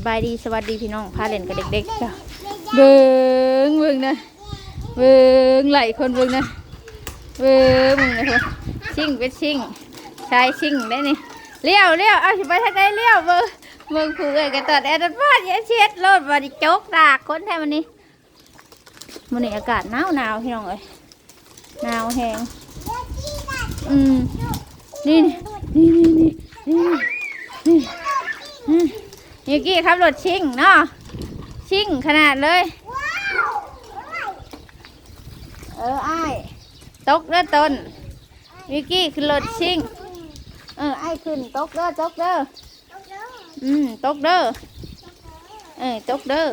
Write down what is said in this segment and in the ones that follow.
สบายดีสวัสดีพี่น้องพาเล่นกับเด็กๆจ้ะเบิ่งเบิ่งนะเบิ่งไหลคนเบิ่งนะเบิ่งมึงนะพวกชิ่งเป็นชิ่งชายชิ่งได้นี่เลี้ยวเลี้ยวเอาสิไปทางใดเลี้ยวเบิ่งเบิ่งผู้เอ้ยกันตัดแอร์ดัดบ้านย่าเช็ดรถบาดิโจกดากคนแท้มันนี่มันนี่อากาศหนาวหนาวพี่น้องเอ้ยหนาวแหงอืมนี่นี่นี่นี่ อืม กี้ขับรถชิ่งเนาะชิ่งขนาดเลย เออไอ้ตกเด้อต้นยูกี้ขึ้นรถชิ่งเออไอ้ขึ้นตกเด้อตกเด้ออืมตกเด้อเออตกเด้อ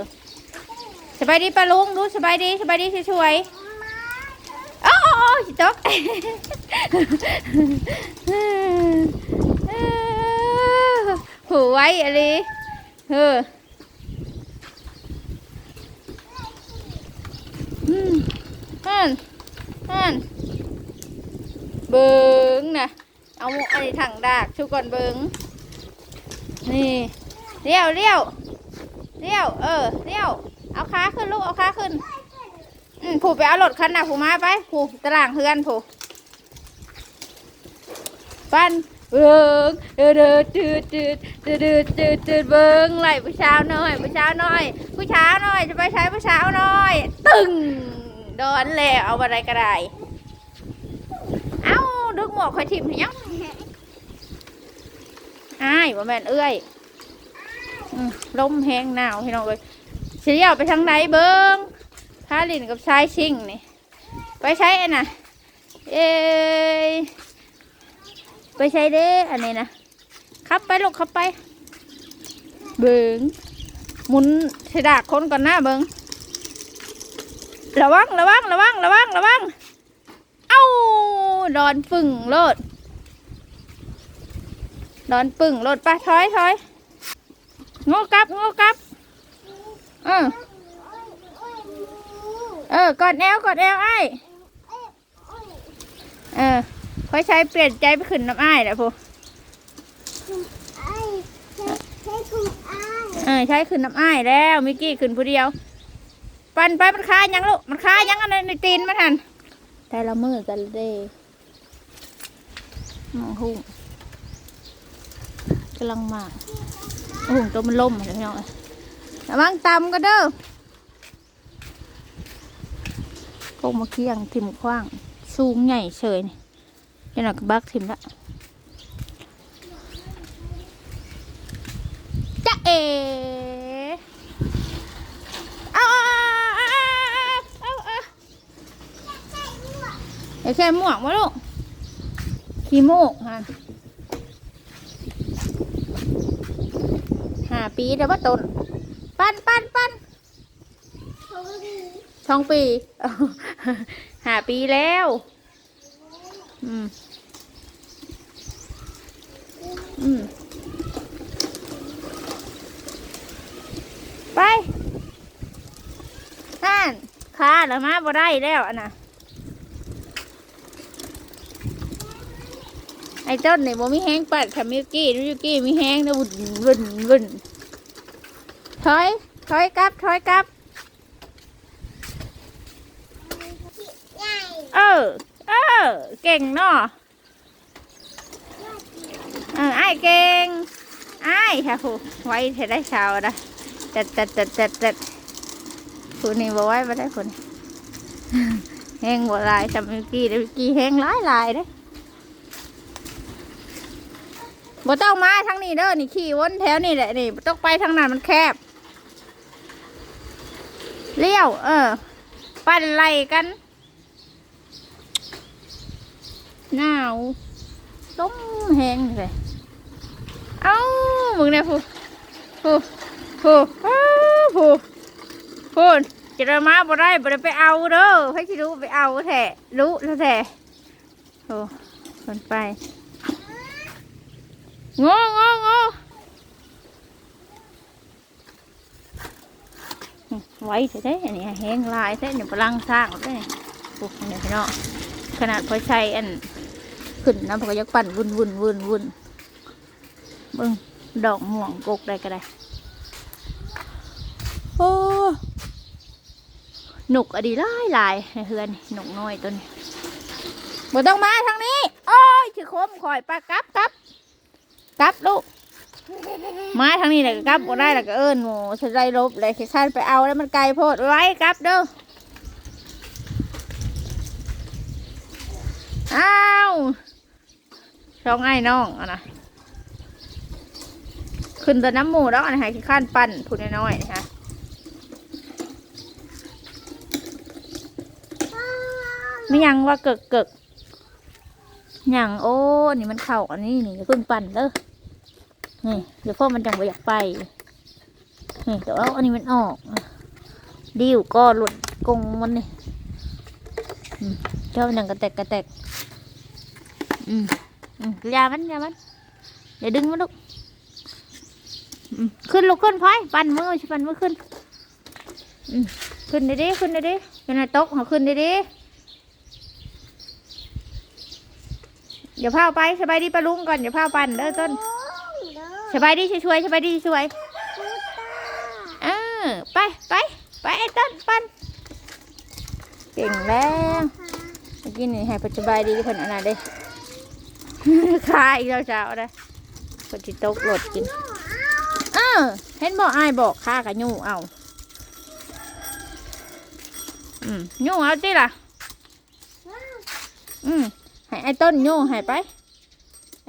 สบายดีปะลุงดูสบายดีสบายดีช่วยโอ้โอ้โอ้ตกหูไว้อะไร เอออืมฮันฮันเบิงนะเอาหมวกอันนี้ถังดากชูก่อนเบิงนี่เลี้ยวเลี้ยวเลี้ยวเออเลี้ยวเอาขาขึ้นลูกเอาขาขึ้นอืมผูไปเอารถคันน่ะผูมาไปผูตารางเฮือนผูปั้น เบิ้งเดือดจืดจืดจืดจืดจืดจืดเบิ้งไหลผู้เช้าหน่อยผู้เช้าหน่อย ผู้เช้าหน่อยจะไปใช้ผู้เช้าหน่อย ตึงโดนแล้วเอาอะไรก็ได้เอ้าดึกหมวกคอยทิมเนี้ยอ้ายว่แม่นเอ้ยอืมลมแห้งหนาวพี่น้องเอ้ยเสียวไปทางไหนเบิ้งพาลินกับชายชิงนี่ไปใช้อันน่ะเอ้ ไปใช้เด้อันนี้นะขับไปลูกขับไป เบิงหมุนเสดากคนก่อนหน้าเบิงระวังระวังระวังระวังระวัง เอ้าดอนปึ่งโลดดอนปึ่งโลดไปถอยถอยโง่กลับโง่กลับ เออ เออกอดแอวกอดแอวไอ้ เออ อใช้เปลี่ยนใจไปขึ้นน้ำอ้ายแหละพูเออใช้ขึ้นน้ำอ้ายแล้วมิกกี้ขึ้นผู้เดียว ปันไปมันคายังลูกมันคายังอันในตีนมาทันแต่ละมือกันเด้หมองหุ่งกำลังมาหุ่งตัวมันล่มอะไรเนาะระวังตำก็เด้อพวกมาเคียงทิมขว้าง สูงใหญ่เฉยนี่ นี่หนักบักทิมละจะเอเอาเอาเอาเอาเอาเดี๋ยวแค่หมวกมาลูกขี้มูกฮะห้าปีแต่ว่าตนปั้นปั้นปั้นสองปีห้าปีแล้ว อืม อืมไปนั่นขาดแล้วมาบ่ได้แล้วอันน่ะไอ้ต้นนี่บ่มีแห้งปัดค่ะมิวกี้มิวกี้มีแห้งนะวุ่นวุ่นวุ่นถอยถอยกลับถอยกลับ เออ เออ เก่งเนาะ เออไอ้เก่งไอ้ค่ะผู้ไว้เธอได้ชาวนะจัดจัดจัดจัดจัดผู้นี่บอกไว้ไม่ได้ผู้นี่แห้งบ่หลายจำมื่อกี้เมื่อกี้แห้งหลายลายเด้บ่ต้องมาทางนี้เด้อนี่ขี่วนแถวนี่แหละนี่ต้องไปทางนั้นมันแคบเลี้ยว เออ ปั่นไล่กันหนาวต้มแห้งเลย เอ้ามึงเนี่ยพูพูพูอ้าวพูพูนจะได้มาบ่ได้บ่ได้ไปเอาเด้อให้ที่รู้ไปเอาแท้รู้แล้วแท้โอ้คนไปงององอไว้เถอะเด้อันนี้แห้งลายแท้เนี่ยพลังสร้างเด้โอ้เนี่ยพี่น้องขนาดพอใช้อันขึ้นนะพอยักปั่นวุ่นวุ่นวุ่นวุ่น บิ่งดอกหม่วงกกได้ก็ได้ โอ้หนุกอดีไล่หลายเฮือนหนุกน้อยตัวนี้บ่ต้องมาทางนี้ โอ้ยถือคมคอยปลากรับกรับกรับลูกมาทางนี้แหละกรับก็ได้แหละก็เอิญนหมูใส่ไรลบเลยขี้ข้านไปเอาแล้วมันไกลโพดไว้กรับเด้ออ้าวช่องไอ้น้องอะนะ ขึ้นแตัวน้ำหมูแล้วอันไหนขี้ข้านปั่นพูดน้อยๆนะคะไม่ยังว่าเกิกเกิกหยังโอ้นี่มันเข่าอันนี้นี่เพิ่งปั่นเด้อนี่เดี๋ยวพ่อมันจังไปอยากไปนี่เดี๋ยวเอาอันนี้มันออก ดิวก็หลุดกรงมันนี่อืมเจ้ามันยังกระแตกกระแตกอืมอืมยามันยามันอย่าดึงมันลูก ขึ้นลูกขึ้นพอยปั่นมือชิปั่นมือขึ้นอืมขึ้นได้ดิขึ้นได้ดิเป็นไงตกเขาขึ้นได้ดิเดี๋ยวพาไปสบายดีปะลุงก่อนเดี๋ยวพาปั่นเด้อต้นสบายดีช่วยๆสบายดีช่วยเออไปไปไปไอ้ต้นปันเก่งแล้วเมื่อกี้นี่ให้ปัจจุบันดีเพิ่นอันนั้นเด้คาอีกแล้วเจ้าเด้เพิ่นสิตกรถกินเออเห็นบอกอ้ายบอกข้ากับยูเอาอืมยูเอาติล่ะ อืมให้ไอ้ต้นยูให้ไป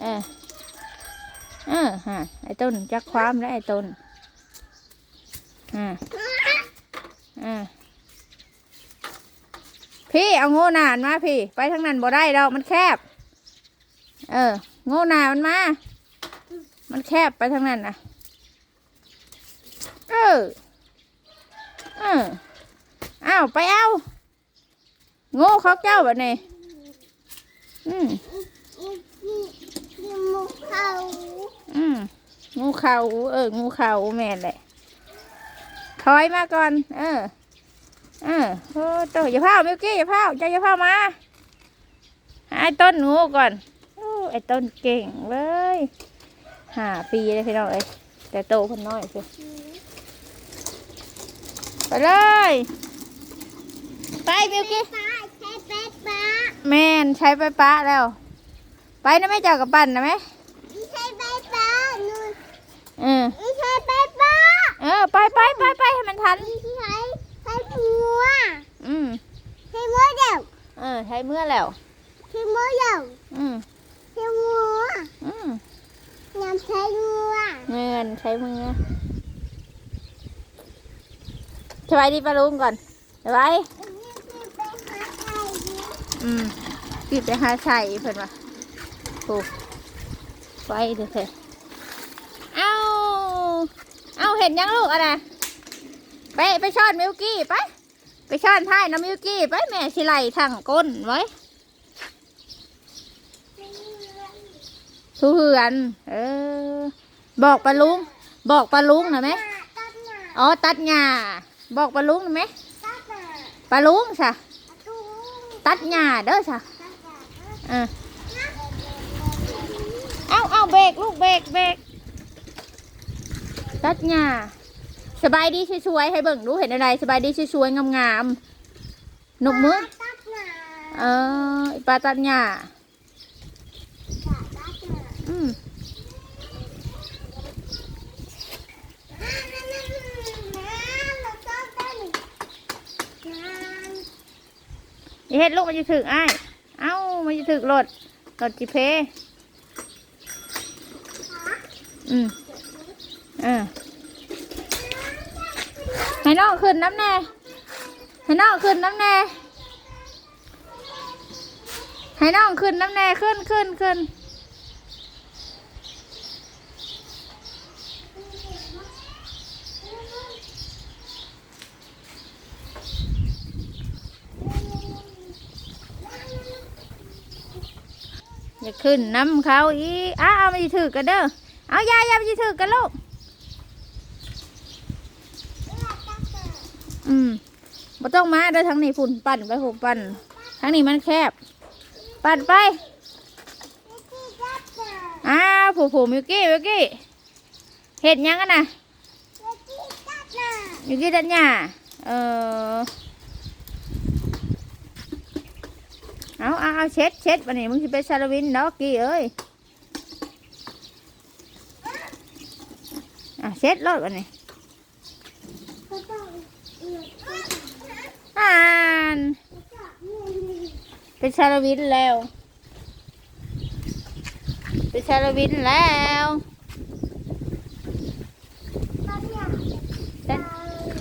เออ เออฮะไอ้ต้นจักความแล้วไอ้ต้นอ่าอ่าพี่เอาโง่นานมาพี่ ไปทางนั้นบ่ได้ดอกมันแคบ เออ โง่นามันมา มันแคบไปทางนั้นนะเออเอออ้าวไปเอา โง่เขาเจ้าแบบนี้อืมอืมงูเขาเออ งูเขาแม่นแหละถอยมาก่อน เออ เออโอ้ตัวอย่าเผามิวกี้อย่าเผาใจอย่าเผามาหาไอ้ต้นงูก่อนโอ้ไอ้ต้นเก่งเลยห้าปีเลยพี่น้องเอ้ยแต่โตคนน้อยสิ ไปเลย ไปมิวกี้แม่นใช้ไปปะแล้ว ไปนะแม่เจ้ากับปั่นนะแม่เออเออไปไปไปไปให้มันทันอืมเออใช้เมื่อแล้วอืมอืมเงินใช้มือ สบายดีปะลุงก่อนสบายอืมกีบไปหาใส่เพิ่นว่าโอ้ไปเถอะเถอะเอาเอาเห็นยังลูกอะนะไปไปช้อนมิวกี้ไป ไปช้อนท้ายน้ำมิวกี้ไปแม่สิไหลทางก้นไว้ทุเหือนเออ บอกปลาลุง บอกปลาลุงหน่อยไหมอ๋อ ตัดหญ้า บอกปลาลุงหน่อยไหมปลาลุงสะตัดหญ้าเด้อสะเออเอาเอาเบรกลูกเบรกเบรกตัดหญ้าสบายดีช่วยๆให้เบิ่งดูเห็นอะไรสบายดีช่วยๆงามๆหนุกมือเออไอ้ปลาตัดหญ้าอืม อย่าเฮ็ดลูกมันจะถึกอ้าย เอ้ามันจะถึกรถรถจีเพอืมเออให้น้องขึ้นน้ำแน่ให้น้องขึ้นน้ำแน่ให้น้องขึ้นน้ำแน่ขึ้นขึ้นขึ้น อย่าขึ้นน้ำเขาอีอ้าวมันจะถือกันเด้อเอายายยายมันจะถือกันลูกอืมบ่ต้องมาเด้อทางนี้ฝุ่นปั่นไปหูปั่นทางนี้มันแคบ ปั่นไปอ้าวผูผูมิวกี้มิวกี้เห็ดยังกันนะมิวกี้ดันหญ้าเออ เอาเอาเอาเช็ดเช็ดวันนี้มึงสิไปซาลาวินเนาะกี้เอ้ยอะเช็ดรถวันนี้อ่านเป็นซาลาวินแล้วเป็นซาลาวินแล้ว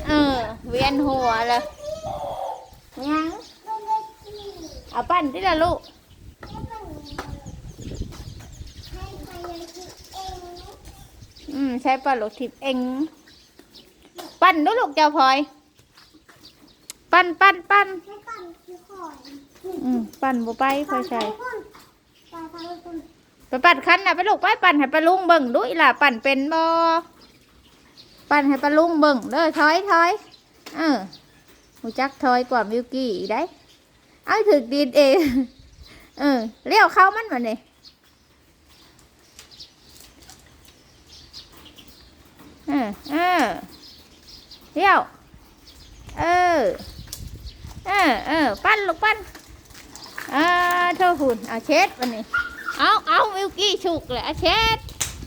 เออเวียนหัวเลยยัง เอาปั้นที่ละลูกอืมใช้ปั้นลูกทิพเอง ปั้นด้วยลูกเจ้าพลอย ปั้นปั้นปั้นอืมปั้นบ่ไปพลอยใส่ไปปั้นคันน่ะไปลูกไปปั้นให้ปลาลุงเบิ่งดูอีหล่ะปั้นเป็นบ่ปั้นให้ปลาลุงเบิ่งเด้อถอยถอยเออหูจักถอยกว่ามิวกี้อีกได้ เอาถึกดินเองเออเลี้ยวเข้ามันมาเนี่ยเออเออเลี้ยวเออเออเออปั้นลูกปั้นอ่าเท่าหุ่นเอาเช็ดวันนี้เอาเอาวิวกี้ฉุกเลยเอาเช็ด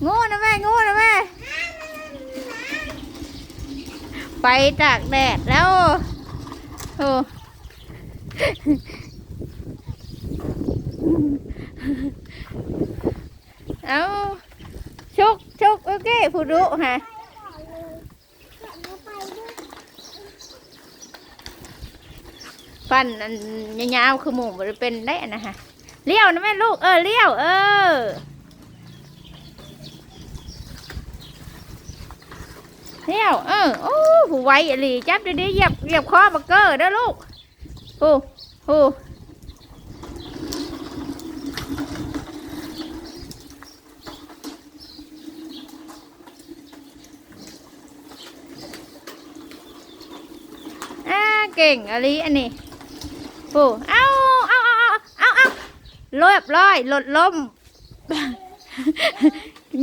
งูนะแม่งูนะแม่ไปตากแดดแล้วโอ้ เอาชุกชุกโอเคผู้ดุฮะฟันอันยาวๆคือหมูมันเป็นได้นะฮะเลี้ยวนะแม่ลูกเออเลี้ยวเออเลี้ยวเออโอ้ผู้ไวอหลีจับดีๆเหยียบเหยียบคอบักเกอร์เด้อลูก ผู้ผู้อ่าเก่งอะไรอันนี้ปูเอาเอาเอาเอาเอาเอาเรียบร้อยหลดล้ม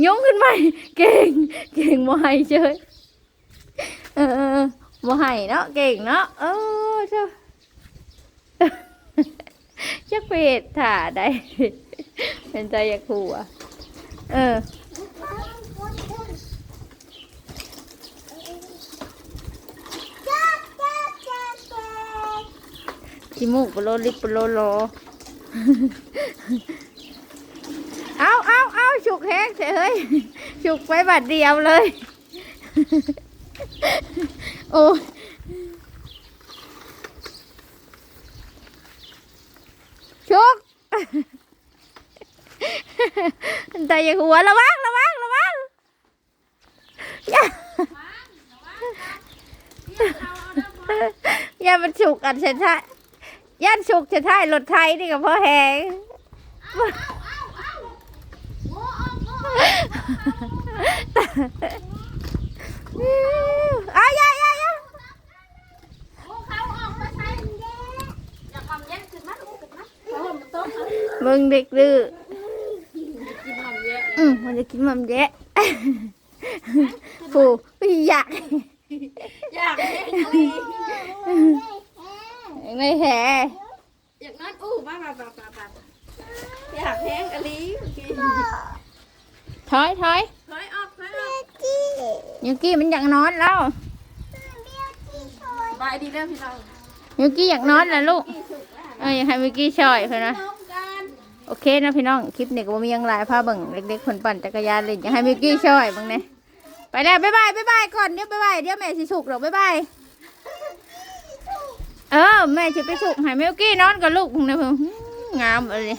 ยงขึ้นไปเก่งเก่งโมให้เฉยเออเออเออโมให้เนาะเก่งเนาะเออเจ้า จักเพศถ่าได้ เป็นใจอยากหัวเออจมูกปโลลิปโลโล เอาเอาเอาฉุกแฮกเฉยเฮ้ยฉุกไปบัดเดียวเลย โอ้ยฉุก แต่อย่าหัวระวังระวังระวังย่ามันฉุกอันเซนทายย่านฉุกเซนทายรถไทยนี่กับพ่อแหงอ้ายายายา มึงเด็กดื้ออืมมันจะกินมันแยะผู้ไม่อยาก อยากเล่นอะไรไม่แห่อยากนอนอู้มาแบบแบบแบบแบบอยากแห้งอะไรกินถอยถอยถอยออกถอยออกยูกี้มันอยากนอนแล้วสบายดีเด้อพี่น้องยูกี้อยากนอนแล้วลูกพี่สุกแล้วเอออยากให้มิกกี้ช่วยเพื่อนนะน้องกัน โอเคนะพี่น้อง คลิปนี้ก็บ่มีหยังหลายพาเบิ่งเล็กๆคนปั่นจักรยานเล่นอยากให้มิกกี้ช่วยบังเนี่ยไปแล้วบ๊ายบายบ๊ายบายก่อนเดี๋ยวบ๊ายบายเดี๋ยวแม่สิสุกหรอกบ๊ายบายเออแม่สิไปสุกให้มิกกี้นอนกับลูกพุ่งนะเพิ่นงามเลย